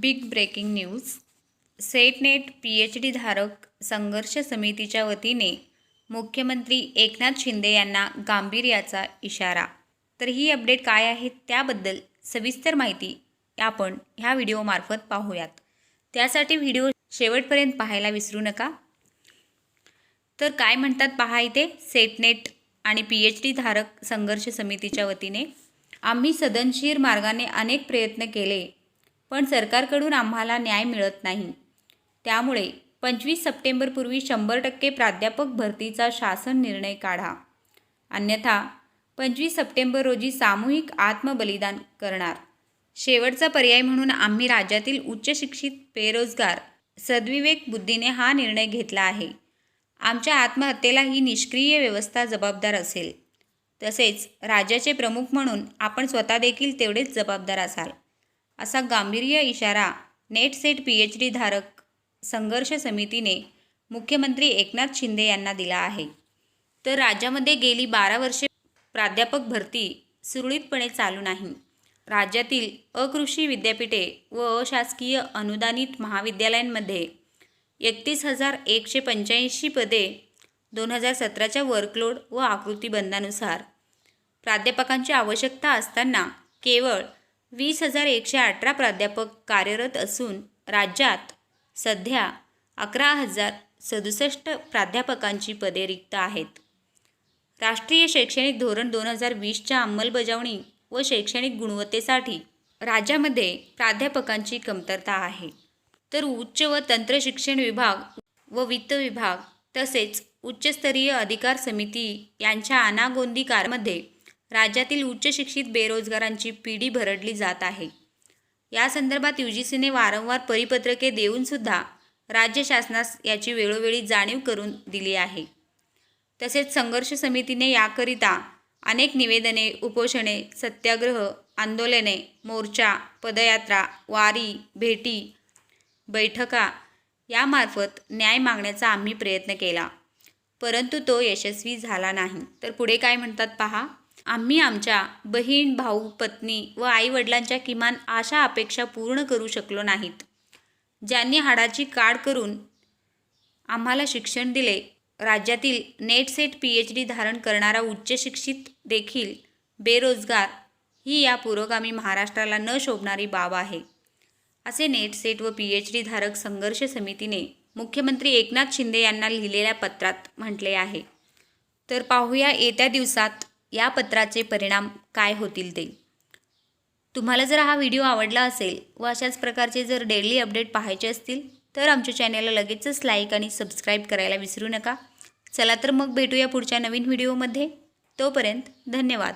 Big breaking news. SET NET P H D धारक संघर्ष समितीच्या वतीने मुख्यमंत्री एकनाथ शिंदे यांना गांभीर्याचा इशारा. तर ही अपडेट काय आहे त्याबद्दल सविस्तर माहिती आपण ह्या व्हिडिओमार्फत पाहूयात. त्यासाठी व्हिडिओ शेवटपर्यंत पाहायला विसरू नका. तर काय म्हणतात पहा इथे सेटनेट आणि पी एच डी धारक संघर्ष समितीच्या वतीने. आम्ही सदनशीर मार्गाने अनेक प्रयत्न केले पण सरकारकडून आम्हाला न्याय मिळत नाही. त्यामुळे पंचवीस सप्टेंबरपूर्वी शंभर टक्के प्राध्यापक भरतीचा शासन निर्णय काढा. अन्यथा पंचवीस सप्टेंबर रोजी सामूहिक आत्मबलिदान करणार. शेवटचा पर्याय म्हणून आम्ही राज्यातील उच्च शिक्षित बेरोजगार सद्विवेक बुद्धीने हा निर्णय घेतला आहे. आमच्या आत्महत्येला ही निष्क्रिय व्यवस्था जबाबदार असेल. तसेच राज्याचे प्रमुख म्हणून आपण स्वतः देखील तेवढेच जबाबदार असाल. असा गांभीर्य इशारा NET SET P H D धारक संघर्ष समितीने मुख्यमंत्री एकनाथ शिंदे यांना दिला आहे. तर राज्यामध्ये गेली बारा वर्षे प्राध्यापक भरती सुरळीतपणे चालू नाही. राज्यातील अकृषी विद्यापीठे व अशासकीय अनुदानित महाविद्यालयांमध्ये एकतीस हजार एकशे पंच्याऐंशी पदे दोन हजार सतराच्या वर्कलोड व आकृतीबंधानुसार प्राध्यापकांची आवश्यकता असताना केवळ वीस हजार एकशे अठरा प्राध्यापक कार्यरत असून राज्यात सध्या अकरा हजार सदुसष्ट प्राध्यापकांची पदे रिक्त आहेत. राष्ट्रीय शैक्षणिक धोरण दोन हजार वीसच्या अंमलबजावणी व शैक्षणिक गुणवत्तेसाठी राज्यामध्ये प्राध्यापकांची कमतरता आहे. तर उच्च व तंत्र शिक्षण विभाग व वित्त विभाग तसेच उच्चस्तरीय अधिकार समिती यांच्या अनागोंदी कारमध्ये राज्यातील उच्च शिक्षित बेरोजगारांची पिढी भरडली जात आहे. या संदर्भात यू जी सीने वारंवार परिपत्रके देऊनसुद्धा राज्य शासनास याची वेळोवेळी जाणीव करून दिली आहे. तसेच संघर्ष समितीने याकरिता अनेक निवेदने उपोषणे सत्याग्रह आंदोलने मोर्चा पदयात्रा वारी भेटी बैठका यामार्फत न्याय मागण्याचा आम्ही प्रयत्न केला. परंतु तो यशस्वी झाला नाही. तर पुढे काय म्हणतात पहा? आम्ही आमच्या बहीण भाऊ पत्नी व आईवडिलांच्या किमान आशा अपेक्षा पूर्ण करू शकलो नाहीत. ज्यांनी हाडाची काढ करून आम्हाला शिक्षण दिले राज्यातील नेटसेट पी एच डी धारण करणारा उच्चशिक्षित देखील बेरोजगार ही या पुरोगामी महाराष्ट्राला न शोभणारी बाब आहे. असे नेटसेट व पी एच डी धारक संघर्ष समितीने मुख्यमंत्री एकनाथ शिंदे यांना लिहिलेल्या पत्रात म्हटले आहे. तर पाहूया येत्या दिवसात या पत्राचे परिणाम काय होतील ते? तुम्हाला जर हा व्हिडिओ आवडला असेल व अशाच प्रकारचे जर डेली अपडेट पाहायचे असतील तर आमच्या चॅनलला लगेचच लाईक आणि सबस्क्राईब करायला विसरू नका. चला तर मग भेटूया पुढच्या नवीन व्हिडिओमध्ये. तोपर्यंत धन्यवाद.